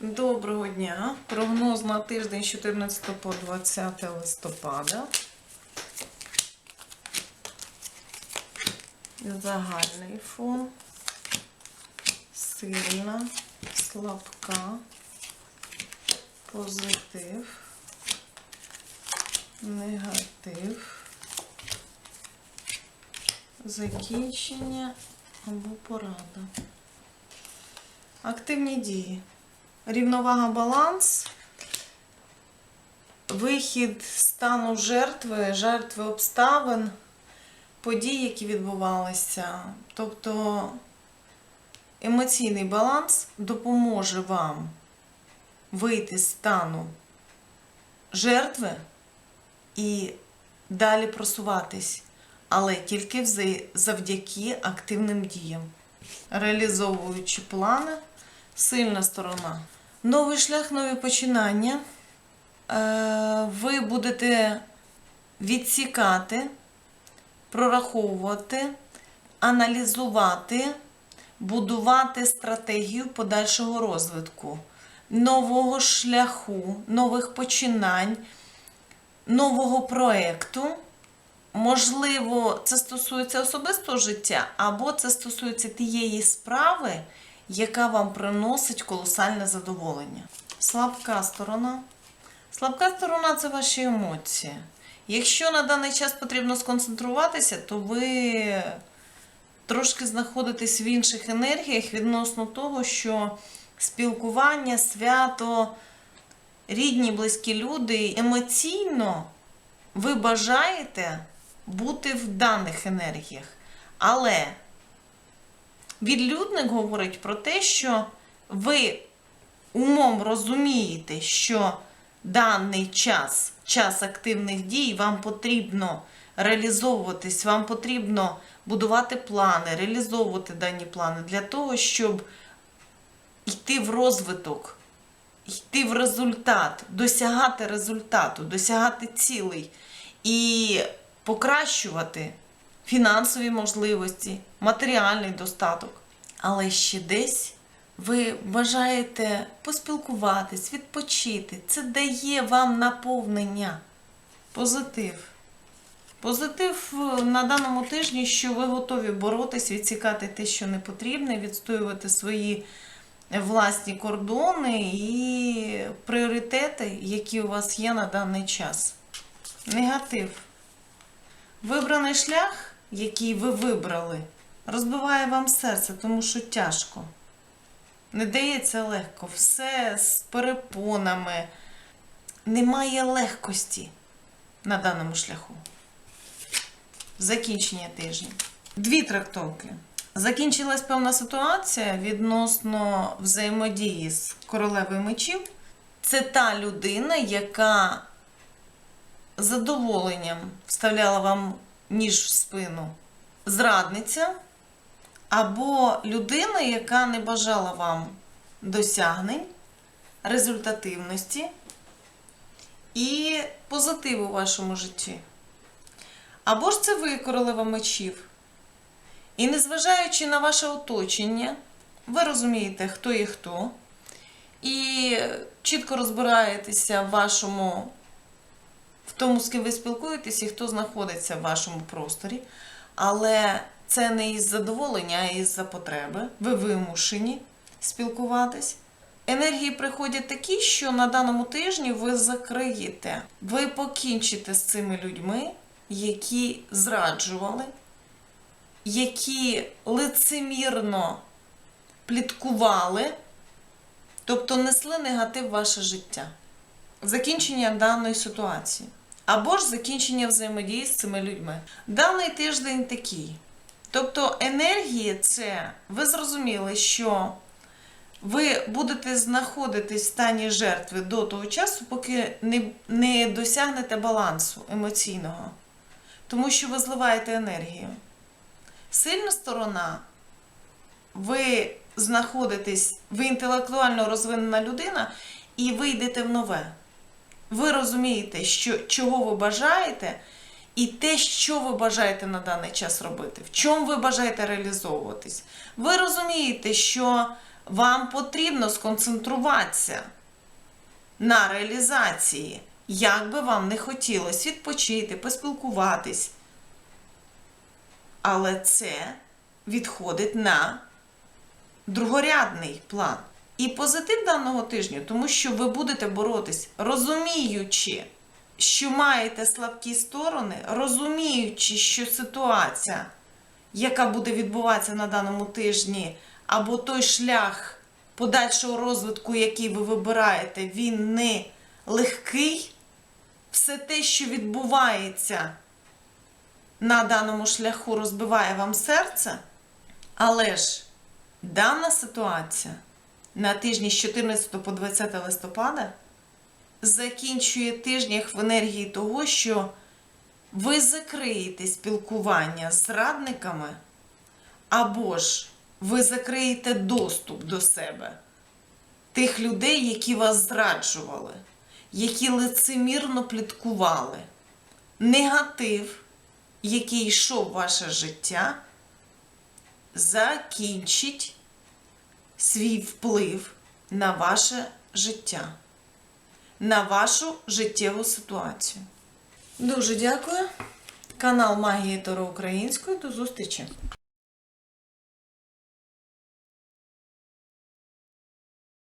Доброго дня. Прогноз на тиждень 14 по 20 листопада. Загальний фон. Сильна, слабка, позитив, негатив, закінчення або порада. Активні дії. Рівновага баланс, вихід стану жертви, жертви обставин, подій, які відбувалися. Тобто емоційний баланс допоможе вам вийти з стану жертви і далі просуватись, але тільки завдяки активним діям, реалізовуючи плани, сильна сторона. Новий шлях, нові починання. Е, Ви будете відсікати, прораховувати, аналізувати, будувати стратегію подальшого розвитку, нового шляху, нових починань, нового проєкту. Можливо, це стосується особистого життя, або це стосується тієї справи, яка вам приносить колосальне задоволення. Слабка сторона. Слабка сторона це ваші емоції. Якщо на даний час потрібно сконцентруватися, то ви трошки знаходитесь в інших енергіях відносно того, що спілкування, свято, рідні, близькі люди емоційно ви бажаєте бути в даних енергіях. Але відлюдник говорить про те, що ви умом розумієте, що даний час, час активних дій, вам потрібно реалізовуватись, вам потрібно будувати плани, реалізовувати дані плани для того, щоб йти в розвиток, йти в результат, досягати результату, досягати цілей і покращувати фінансові можливості, матеріальний достаток. Але ще десь ви бажаєте поспілкуватись, відпочити. Це дає вам наповнення. Позитив. Позитив е, на даному тижні, що ви готові боротись, відсікати те, що не потрібне, відстоювати свої власні кордони і пріоритети, які у вас є на даний час. Негатив. Вибраний шлях, який ви вибрали, розбиває вам серце, тому що тяжко. Не дається легко. Все з перепонами. Немає легкості на даному шляху. Закінчення тижня. Дві трактовки. Закінчилась певна ситуація відносно взаємодії з королевою мечів. Це та людина, яка задоволенням вставляла вам ніж в спину. Зрадниця або людина, яка не бажала вам досягнень, результативності і позитиву у вашому житті. Або ж це ви, королева мечів. І незважаючи на ваше оточення, ви розумієте, хто є хто, і чітко розбираєтеся в вашому, в тому, з ким ви спілкуєтесь і хто знаходиться в вашому просторі. Але це не із задоволення, а із-за потреби. Ви вимушені спілкуватись. Енергії приходять такі, що на даному тижні ви закриєте, ви покінчите з цими людьми, які зраджували, які лицемірно пліткували, тобто несли негатив в ваше життя. Закінчення даної ситуації. Або ж закінчення взаємодії з цими людьми. Даний тиждень такий. Тобто енергії це, ви зрозуміли, що ви будете знаходитись в стані жертви до того часу, поки не, не досягнете балансу емоційного. Тому що ви зливаєте енергію. Сильна сторона, ви знаходитесь, ви інтелектуально розвинена людина, і ви йдете в нове. Ви розумієте, що, чого ви бажаєте, і те, що ви бажаєте на даний час робити, в чому ви бажаєте реалізовуватись. Ви розумієте, що Вам потрібно сконцентруватися на реалізації, як би вам не хотілося відпочити, поспілкуватись. Але це відходить на другорядний план. І позитив даного тижня, тому що ви будете боротись, розуміючи, що маєте слабкі сторони, розуміючи, що ситуація, яка буде відбуватися на даному тижні, або той шлях подальшого розвитку, який ви вибираєте, він не легкий. Все те, що відбувається на даному шляху, розбиває вам серце, але ж дана ситуація на тижні з 14 по 20 листопада закінчує тиждень в енергії того, що ви закриєте спілкування з радниками, або ж ви закриєте доступ до себе тих людей, які вас зраджували, які лицемірно пліткували. Негатив, який йшов в ваше життя, закінчить свій вплив на ваше життя, на вашу життєву ситуацію. Дуже дякую. Канал Магії Торо Української. До зустрічі!